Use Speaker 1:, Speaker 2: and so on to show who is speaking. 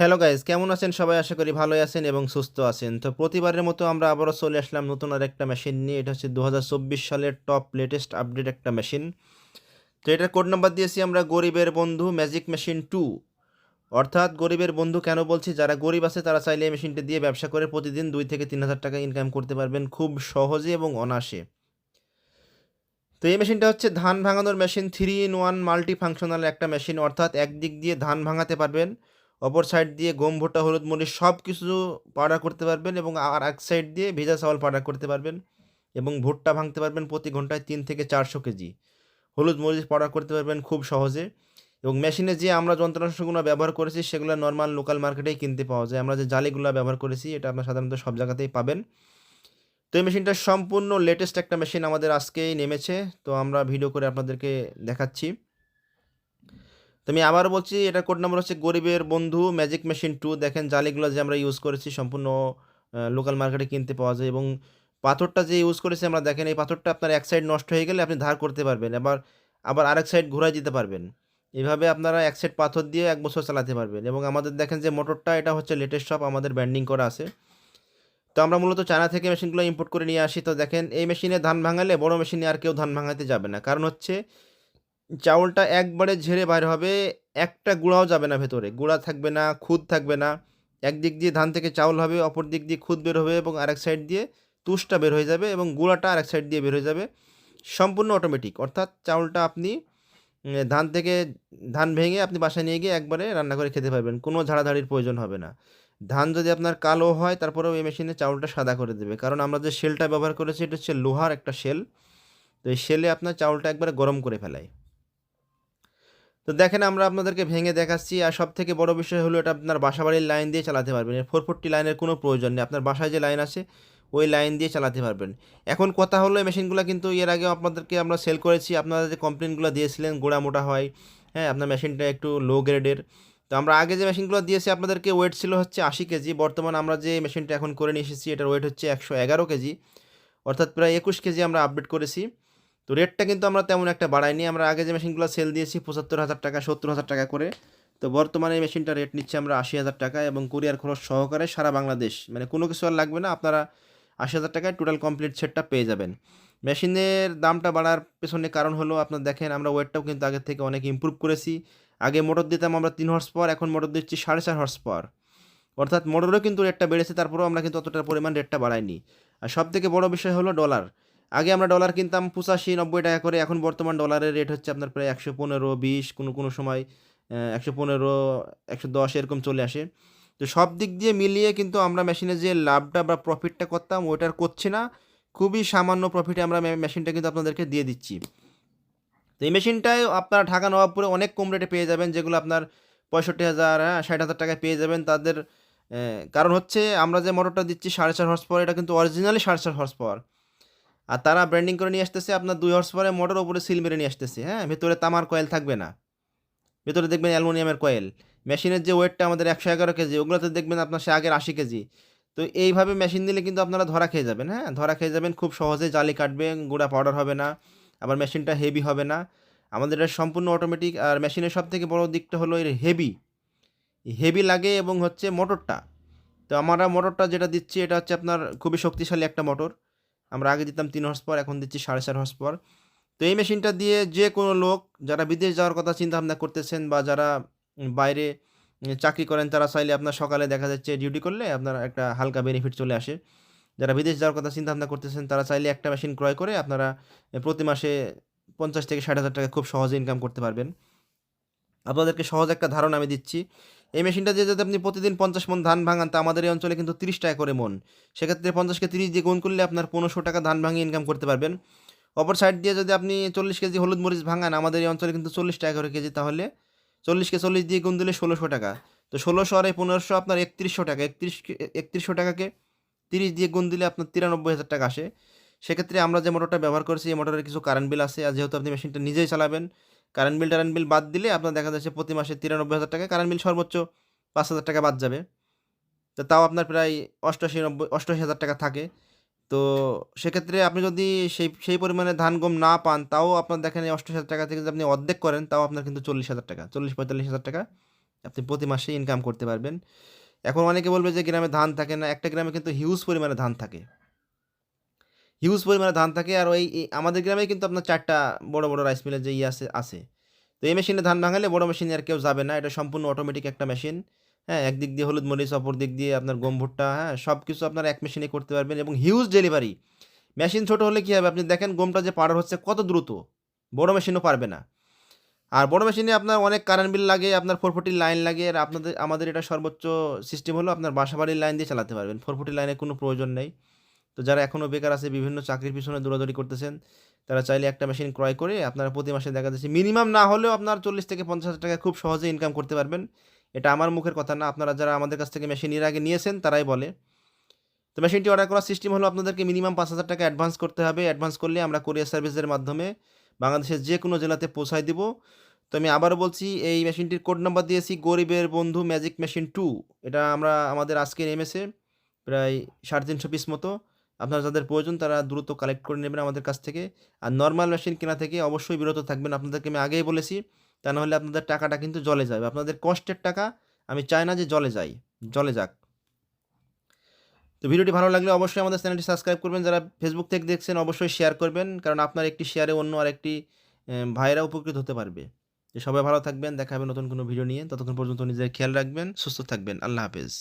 Speaker 1: Hello guys, কেমন আছেন? সবাই আশা করি ভালোই আছেন এবং সুস্থ আছেন। তো প্রতিবারের মতো আমরা আবারও চলে আসলাম নতুন আর একটা মেশিন নিয়ে। এটা হচ্ছে দু হাজার চব্বিশ সালের টপ লেটেস্ট আপডেট একটা মেশিন তো এটার কোড নাম্বার দিয়েছি আমরা গরিবের বন্ধু ম্যাজিক মেশিন টু অর্থাৎ গরিবের বন্ধু কেন বলছি? যারা গরিব আছে, তারা চাইলে এই মেশিনটা দিয়ে ব্যবসা করে প্রতিদিন দুই থেকে তিন হাজার টাকা ইনকাম করতে পারবেন খুব সহজে এবং অনায়াসে। তো এই মেশিনটা হচ্ছে ধান ভাঙানোর machine three in one multi functional একটা মেশিন অর্থাৎ একদিক দিয়ে ধান ভাঙাতে পারবেন। অপর সাইড দিয়ে গম, ভুট্টা, হলুদ, মরিচ সব কিছু পাউডার করতে পারবেন এবং আর এক সাইড দিয়ে ভেজা চাউল পাউডার করতে পারবেন এবং ভুট্টা ভাঙতে পারবেন প্রতি ঘন্টায় তিন থেকে চারশো কেজি। হলুদ, মরিচ পাউডার করতে পারবেন খুব সহজে এবং মেশিনে যে আমরা যন্ত্রাংশগুলো ব্যবহার করেছি সেগুলো নর্মাল লোকাল মার্কেটেই কিনতে পাওয়া যায়। আমরা যে জালিগুলো ব্যবহার করেছি এটা আপনার সাধারণত সব জায়গাতেই পাবেন। তো এই মেশিনটা সম্পূর্ণ লেটেস্ট একটা মেশিন আমাদের আজকেই নেমেছে। তো আমরা ভিডিও করে আপনাদেরকে দেখাচ্ছি। তো আমি আবারও বলছি এটা কোড নাম্বার হচ্ছে গরিবের বন্ধু ম্যাজিক মেশিন টু দেখেন, জালিগুলো যে আমরা ইউজ করেছি, সম্পূর্ণ লোকাল মার্কেটে কিনতে পাওয়া যায় এবং পাথরটা যে ইউজ করেছি আমরা, দেখেন, এই পাথরটা আপনার এক সাইড নষ্ট হয়ে গেলে আপনি ধার করতে পারবেন, আবার আবার আরেক সাইড ঘোরায় দিতে পারবেন। এভাবে আপনারা এক সাইড পাথর দিয়ে এক বছর চালাতে পারবেন এবং আমাদের, দেখেন যে মোটরটা, এটা হচ্ছে লেটেস্ট সব আমাদের ব্যান্ডিং করা আছে। তো আমরা মূলত চায়না থেকে মেশিনগুলো ইম্পোর্ট করে নিয়ে আসি। তো দেখেন, এই মেশিনে ধান ভাঙালে বড় মেশিনে আর কেউ ধান ভাঙাতে যাবে না। কারণ হচ্ছে চাউলটা একবারে ঝেড়ে বাইর হবে, একটা গুঁড়াও যাবে না ভেতরে। গুঁড়া থাকবে না, খুদ থাকবে না। একদিক দিয়ে ধান থেকে চাউল হবে, অপর দিক দিয়ে খুদ বের হবে এবং আরেক সাইড দিয়ে তুষটা বের হয়ে যাবে এবং গুঁড়াটা আরেক সাইড দিয়ে বের হয়ে যাবে। সম্পূর্ণ অটোমেটিক অর্থাৎ চাউলটা আপনি ধান থেকে ধান ভেঙে আপনি বাসায় নিয়ে গিয়ে একবারে রান্না করে খেতে পারবেন, কোনো ঝাড়াঝাড়ির প্রয়োজন হবে না। ধান যদি আপনার কালো হয়, তারপরেও এই মেশিনে চাউলটা সাদা করে দেবে। কারণ আমরা যে শেলটা ব্যবহার করেছি, এটা হচ্ছে লোহার একটা শেল তো এই শেলে আপনার চাউলটা একবারে গরম করে ফেলায় তো দেখেন আমরা আপনাদেরকে ভেঙে দেখাচ্ছি, আর সব থেকে বড় বিষয় হলো এটা আপনার বাসাবাড়ির লাইন দিয়ে চালাতে পারবেন। ফোর ফোরটি লাইনের কোনো প্রয়োজন নেই, আপনার বাসায় যে লাইন আছে, ওই লাইন দিয়ে চালাতে পারবেন। এখন কথা হলো এই মেশিনগুলো কিন্তু এর আগে আপনাদেরকে আমরা সেল করেছি, আপনারা যে কমপ্লেনগুলো দিয়েছিলেন, গোড়া মোটা হয় হ্যাঁ আপনার মেশিনটা একটু লো গ্রেডের তো আমরা আগে যে মেশিনগুলো দিয়েছি, আপনাদেরকে ওয়েট ছিল হচ্ছে আশি কেজি, বর্তমান আমরা যে মেশিনটা এখন করে নিয়ে এসেছি, এটার ওয়েট হচ্ছে একশো এগারো কেজি, অর্থাৎ প্রায় একুশ কেজি আমরা আপডেট করেছি। তো রেটটা কিন্তু আমরা তেমন একটা বাড়াইনি। আমরা আগে যে মেশিনগুলো সেল দিয়েছি, পঁচাত্তর হাজার টাকা, সত্তর হাজার টাকা করে। তো বর্তমানে এই মেশিনটা রেট নিচ্ছে আমরা আশি হাজার টাকা এবং কুরিয়ার খরচ সহকারে সারা বাংলাদেশ। মানে কোনো কিছু আর লাগবে না, আপনারা আশি হাজার টাকায় টোটাল কমপ্লিট সেটটা পেয়ে যাবেন। মেশিনের দামটা বাড়ার পেছনে কারণ হলো, আপনার দেখেন আমরা ওয়েটটাও কিন্তু আগের থেকে অনেক ইম্প্রুভ করেছি। আগে মোটর দিতাম আমরা তিন হর্স পাওয়ার এখন মোটর দিচ্ছি সাড়ে চার হর্স পাওয়ার অর্থাৎ মোটরও কিন্তু রেটটা বেড়েছে, তারপরেও আমরা কিন্তু অতটা পরিমাণ রেটটা বাড়াইনি। আর সব থেকে বড় বিষয় হলো ডলার আগে আমরা ডলার কিনতাম পঁচাশি, নব্বই টাকা করে, এখন বর্তমান ডলারের রেট হচ্ছে আপনার প্রায় একশো পনেরো, বিশ, কোনো কোনো সময় একশো পনেরো, একশো দশ এরকম চলে আসে। তো সব দিক দিয়ে মিলিয়ে কিন্তু আমরা মেশিনে যে লাভটা বা প্রফিটটা করতাম ওইটার করছি না। খুবই সামান্য প্রফিটে আমরা মেশিনটা কিন্তু আপনাদেরকে দিয়ে দিচ্ছি। তো এই মেশিনটায় আপনার ঢাকা নবাবপুরে অনেক কম রেটে পেয়ে যাবেন, যেগুলো আপনার পঁয়ষট্টি হাজার হ্যাঁ ষাট হাজার টাকায় পেয়ে যাবেন। তাদের কারণ হচ্ছে আমরা যে মোটরটা দিচ্ছি সাড়ে চার হর্স পাওয়ার এটা কিন্তু অরিজিনালি সাড়ে চার হর্স পাওয়ার আর তারা ব্র্যান্ডিং করে নিয়ে আসতেছে আপনার দুই হর্স পরে মোটর উপরে সিল মেরে নিয়ে আসতেছে হ্যাঁ? ভেতরে তামার কয়েল থাকবে না। ভেতরে দেখবেন অ্যালুমিনিয়ামের কয়েল মেশিনের যে ওয়েটটা আমাদের একশো এগারো কেজি, ওগুলোতে দেখবেন আপনার সে আগের আশি কেজি। তো এইভাবে মেশিন দিলে কিন্তু আপনারা ধরা খেয়ে যাবেন হ্যাঁ? ধরা খেয়ে যাবেন, খুব সহজে জালি কাটবে, গুঁড়া পাউডার হবে না, আবার মেশিনটা হেভি হবে না। আমাদের এটা সম্পূর্ণ অটোমেটিক আর মেশিনের সব থেকে বড় দিকটা হলো এর হেভি হেভি লাগে এবং হচ্ছে মোটরটা তো আমরা মোটরটা যেটা দিচ্ছি, এটা হচ্ছে আপনার খুবই শক্তিশালী একটা মোটর আমরা আগে দিতাম তিন হর্স পাওয়ার এখন দিচ্ছি সাড়ে চার হর্স পাওয়ার তো এই মেশিনটা দিয়ে যে কোনো লোক, যারা বিদেশ যাওয়ার কথা চিন্তা ভাবনা করতেছেন বা যারা বাইরে চাকরি করেন, তারা চাইলে আপনার সকালে দেখা যাচ্ছে ডিউটি করলে আপনার একটা হালকা বেনিফিট চলে আসে। যারা বিদেশ যাওয়ার কথা চিন্তা ভাবনা করতেছেন, তারা চাইলে একটা মেশিন ক্রয় করে আপনারা প্রতি মাসে পঞ্চাশ থেকে ষাট হাজার টাকা খুব সহজে ইনকাম করতে পারবেন। আপনাদেরকে সহজ একটা ধারণা আমি দিচ্ছি। এই মেশিনটা দিয়ে যদি আপনি প্রতিদিন পঞ্চাশ মন ধান ভাঙান, তা আমাদের এই অঞ্চলে কিন্তু তিরিশ টাকা করে মন। সেক্ষেত্রে পঞ্চাশকে তিরিশ দিয়ে গুণ করলে আপনার পনেরোশো টাকা ধান ভাঙিয়ে ইনকাম করতে পারবেন। অপর সাইড দিয়ে যদি আপনি চল্লিশ কেজি হলুদ মরিচ ভাঙান, আমাদের এই অঞ্চলে কিন্তু চল্লিশ টাকা করে কেজি, তাহলে চল্লিশকে চল্লিশ দিয়ে গুণ দিলে ষোলোশো টাকা। তো ষোলোশো আর এই পনেরোশো আপনার একত্রিশশো টাকা, একত্রিশ একত্রিশশো টাকাকে তিরিশ দিয়ে গুণ দিলে আপনার তিরানব্বই হাজার টাকা আসে। সেক্ষেত্রে আমরা যে মোটরটা ব্যবহার করছি, এই মোটরের কিছু কারেন্ট বিল আছে। আর যেহেতু আপনি মেশিনটা নিজেই চালাবেন কারেন্ট বিল টারেন্ট বিল বাদ দিলে আপনার দেখা যাচ্ছে প্রতি মাসে তিরানব্বই হাজার টাকা কারেন্ট বিল সর্বোচ্চ পাঁচ হাজার টাকা বাদ যাবে। তো তাও আপনার প্রায় অষ্টআশি নব্বই, অষ্টআশি হাজার টাকা থাকে। তো সেক্ষেত্রে আপনি যদি সেই সেই পরিমাণে ধান গম না পান, তাও আপনার দেখেন এই হাজার টাকা থেকে যদি আপনি অর্ধেক করেন, তাও আপনার কিন্তু চল্লিশ হাজার টাকা, চল্লিশ পঁয়তাল্লিশ হাজার টাকা আপনি প্রতি মাসে ইনকাম করতে পারবেন। এখন অনেকে বলবে যে গ্রামে ধান থাকে না, একটা গ্রামে কিন্তু হিউজ পরিমাণে ধান থাকে। হিউজ পরিমাণে ধান থাকে আর ওই আমাদের গ্রামে কিন্তু আপনার চারটা বড় বড় রাইস মিলের যে ইয়ে আছে আছে। তো এই মেশিনে ধান ভাঙালে বড় মেশিনে আর কেউ যাবে না। এটা সম্পূর্ণ অটোমেটিক একটা মেশিন হ্যাঁ একদিক দিয়ে হলুদ মরিচ, অপর দিক দিয়ে আপনার গম ভুট্টা হ্যাঁ সব কিছু আপনার এক মেশিনে করতে পারবেন এবং হিউজ ডেলিভারি মেশিন ছোট হলে কী হবে? আপনি দেখেন গমটা যে পাউডার হচ্ছে কত দ্রুত। বড় মেশিনও পারবে না। আর বড় মেশিনে আপনার অনেক কারেন্ট বিল লাগে, আপনার ফোর ফুটির লাইন লাগে, আর আপনাদের, আমাদের এটা সর্বোচ্চ সিস্টেম হলো আপনার বাসাবাড়ির লাইন দিয়ে চালাতে পারবেন। ফোর ফুটির লাইনের কোনো প্রয়োজন নেই। তো যারা এখনও বেকার আছে, বিভিন্ন চাকরির পিছনে দৌড়াদৌড়ি করতেছেন, তারা চাইলে একটা মেশিন ক্রয় করে আপনারা প্রতি মাসে দেখা যাচ্ছে মিনিমাম না হলেও আপনার চল্লিশ থেকে পঞ্চাশ হাজার টাকা খুব সহজে ইনকাম করতে পারবেন। এটা আমার মুখের কথা না, আপনারা যারা আমাদের কাছ থেকে মেশিন এর আগে নিয়েছেন, তারাই বলে। তো মেশিনটি অর্ডার করার সিস্টেম হলো আপনাদেরকে মিনিমাম পাঁচ হাজার টাকা অ্যাডভান্স করতে হবে। অ্যাডভান্স করলে আমরা কোরিয়ার সার্ভিসের মাধ্যমে বাংলাদেশের যে কোনো জেলাতে পৌঁছায় দিব। তো আমি আবারও বলছি, এই মেশিনটির কোড নাম্বার দিয়েছি, গরিবের বন্ধু ম্যাজিক মেশিন টু এটা আমরা, আমাদের আজকে নেমেছে প্রায় সাড়ে তিনশো পিস মতো। আপনার যাদের প্রয়োজন তারা দ্রুত কালেক্ট করে নেবেন আমাদের কাছ থেকে। আর নর্মাল মেশিন কেনা থেকে অবশ্যই বিরত থাকবেন। আপনাদেরকে আমি আগেই বলেছি, তা নাহলে আপনাদের টাকাটা কিন্তু জলে যাবে। আপনাদের কষ্টের টাকা আমি চাই না যে জলে যাই, জলে যাক। তো ভিডিওটি ভালো লাগলে অবশ্যই আমাদের চ্যানেলটি সাবস্ক্রাইব করবেন। যারা ফেসবুক থেকে দেখছেন অবশ্যই শেয়ার করবেন, কারণ আপনার একটি শেয়ারে অন্য আর একটি ভাইয়েরা উপকৃত হতে পারবে। সবাই ভালো থাকবেন দেখা হবে নতুন কোনো ভিডিও নিয়ে। ততক্ষণ পর্যন্ত নিজের খেয়াল রাখবেন, সুস্থ থাকবেন। আল্লাহ হাফেজ।